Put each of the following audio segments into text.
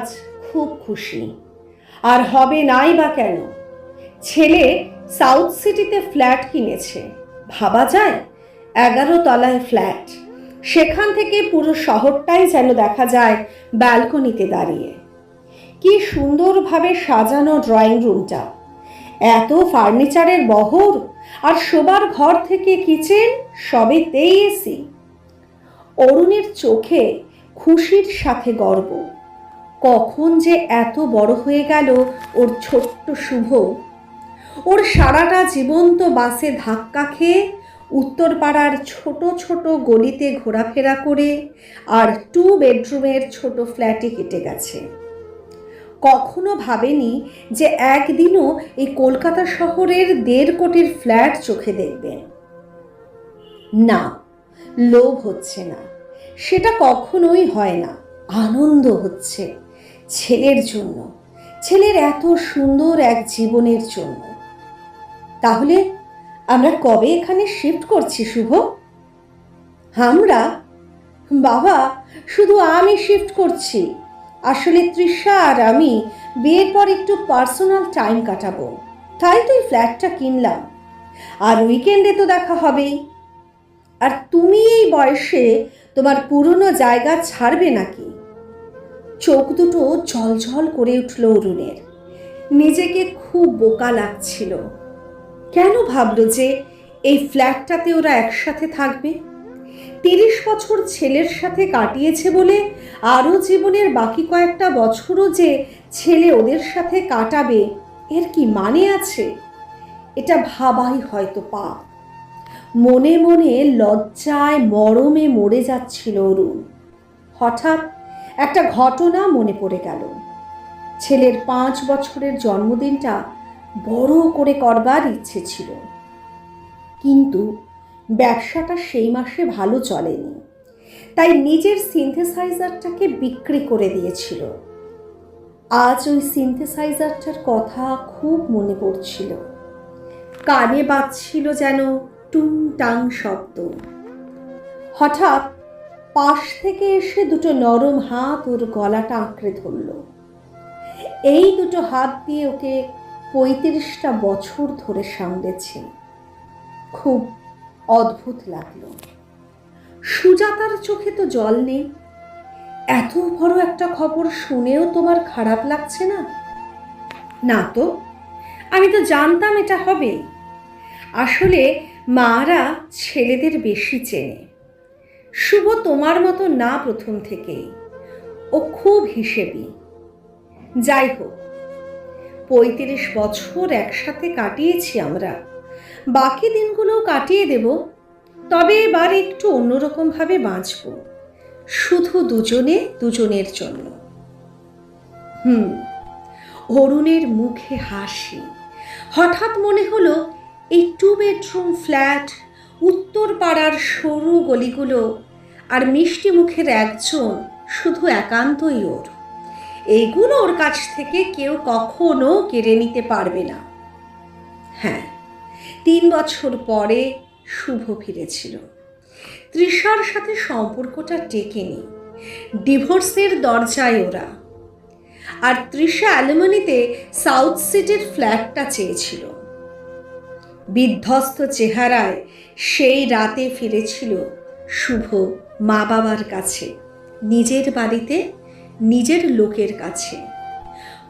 আজ খুব খুশি। আর হবে নাই বা কেন? ছেলে সাউথ সিটিতে ফ্ল্যাট কিনেছে। ভাবা যায়? এগারো তলায় ফ্ল্যাট। সেখান থেকে পুরো শহরটাই যেন দেখা যায় ব্যালকনিতে দাঁড়িয়ে। কি সুন্দরভাবে সাজানো ড্রয়িং রুমটা। এত ফার্নিচারের বহর আর শোবার ঘর থেকে কিচেন সবেতেই এসি। অরুণের চোখে খুশির সাথে গর্ব। কখন যে এত বড় হয়ে গেল ওর ছোট্ট শুভ। ওর সারাটা জীবন্ত বাসে ধাক্কা খেয়ে উত্তরপাড়ার ছোট ছোট গলিতে ঘোরাফেরা করে আর টু বেডরুমের ছোট ফ্ল্যাটে কেটে গেছে। কখনো ভাবেনি যে একদিনও এই কলকাতা শহরের দেড় কোটির ফ্ল্যাট চোখে দেখবে। না, লোভ হচ্ছে না। সেটা কখনোই হয় না, আনন্দ হচ্ছে। ছেলের জন্য, ছেলের এত সুন্দর এক জীবনের জন্য। তাহলে আমরা কবে এখানে শিফট করছি, শুভ? আমরা? বাবা, শুধু আমি শিফট করছি। আসলে তৃষা আর আমি বিয়ের পর একটু পার্সোনাল টাইম কাটাবো। তাই তো এই ফ্ল্যাটটা কিনলাম। আর উইকেন্ডে তো দেখা হবেই। আর তুমি এই বয়সে তোমার পুরনো জায়গা ছাড়বে নাকি? চোখ দুটো ঝলঝল করে উঠল অরুণের। নিজেকে খুব বোকা লাগছিল। কেন ভাবলো যে এই ফ্ল্যাটটাতে ওরা একসাথে থাকবে? তিরিশ বছর ছেলের সাথে কাটিয়েছে বলে আরও জীবনের বাকি কয়েকটা বছরও যে ছেলে ওদের সাথে কাটাবে, এর কি মানে আছে? এটা ভাবাই হয়তো পাপ। মনে মনে লজ্জায় মরমে মরে যাচ্ছিল অরুণ। হঠাৎ একটা ঘটনা মনে পড়ে গেল। ছেলের পাঁচ বছরের জন্মদিনটা বড় করে করবার ইচ্ছে ছিল। কিন্তু ব্যবসাটা সেই মাসে ভালো চলেনি। তাই নিজের সিনথেসাইজারটাকে বিক্রি করে দিয়েছিল। আজ ওই সিনথেসাইজারটার কথা খুব মনে পড়ছিল। কানে বাজছিল যেন টুং টাং শব্দ। হঠাৎ পাশ থেকে এসে দুটো নরম হাত ওর গলাটা আঁকড়ে ধরল। এই দুটো হাত দিয়ে ওকে পঁয়ত্রিশটা বছর ধরে সামলেছে। খুব অদ্ভুত লাগল। সুজাতার চোখে তো জল নেই। এত বড় একটা খবর শুনেও তোমার খারাপ লাগছে না? না তো, আমি তো জানতাম এটা হবে। আসলে মারা ছেলেদের বেশি চেনে। শুভ তোমার মতো না প্রথম থেকেই। ও খুব হিসেবি। যাই হোক পঁয়ত্রিশ বছর একসাথে কাটিয়েছি আমরা। বাকি দিনগুলো কাটিয়ে দেব, তবে এবার একটু অন্যরকমভাবে বাঁচব। শুধু দুজনে দুজনের জন্য। হুম, অরুণের মুখে হাসি। হঠাৎ মনে হলো, এই টু বেডরুম ফ্ল্যাট উত্তর পাড়ার সরু গলিগুলো আর মিষ্টি মুখের একজন শুধু একান্তই ওর। এইগুলো ওর কাছ থেকে কেউ কখনো কেড়ে নিতে পারবে না। হ্যাঁ তিন বছর পরে শুভ ফিরেছিল। তৃষার সাথে সম্পর্কটা টেকেনি। ডিভোর্সের দরজায় ওরা। আর তৃষা অ্যালুমিনিতে সাউথ সিটির ফ্ল্যাটটা চেয়েছিল। বিধ্বস্ত চেহারায় সেই রাতে ফিরেছিল শুভ মা বাবার কাছে, নিজের বাড়িতে, নিজের লোকের কাছে।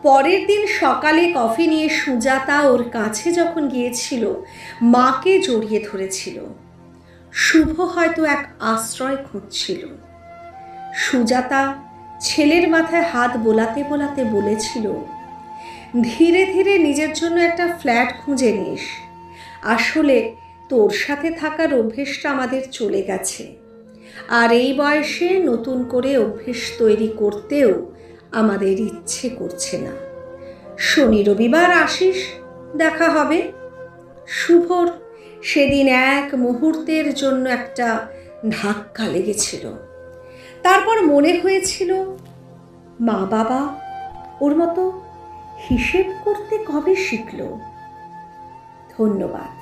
পরের দিন সকালে কফি নিয়ে সুজাতা ওর কাছে যখন গিয়েছিল, মাকে জড়িয়ে ধরেছিল। শুভ হয়তো এক আশ্রয় খুঁজছিল। সুজাতা ছেলের মাথায় হাত বোলাতে বোলাতে বলেছিল, ধীরে ধীরে নিজের জন্য একটা ফ্ল্যাট খুঁজে নিস। আসলে তোর সাথে থাকার অভ্যেসটা আমাদের চলে গেছে। আর এই বয়সে নতুন করে অভ্যেস তৈরি করতেও আমাদের ইচ্ছে করছে না। শনি রবিবার আসিস, দেখা হবে। শুভর সেদিন এক মুহূর্তের জন্য একটা ধাক্কা লেগেছিল। তারপর মনে হয়েছিল, মা বাবা, ওর মতো হিসেব করতে কবে শিখল? ধন্যবাদ।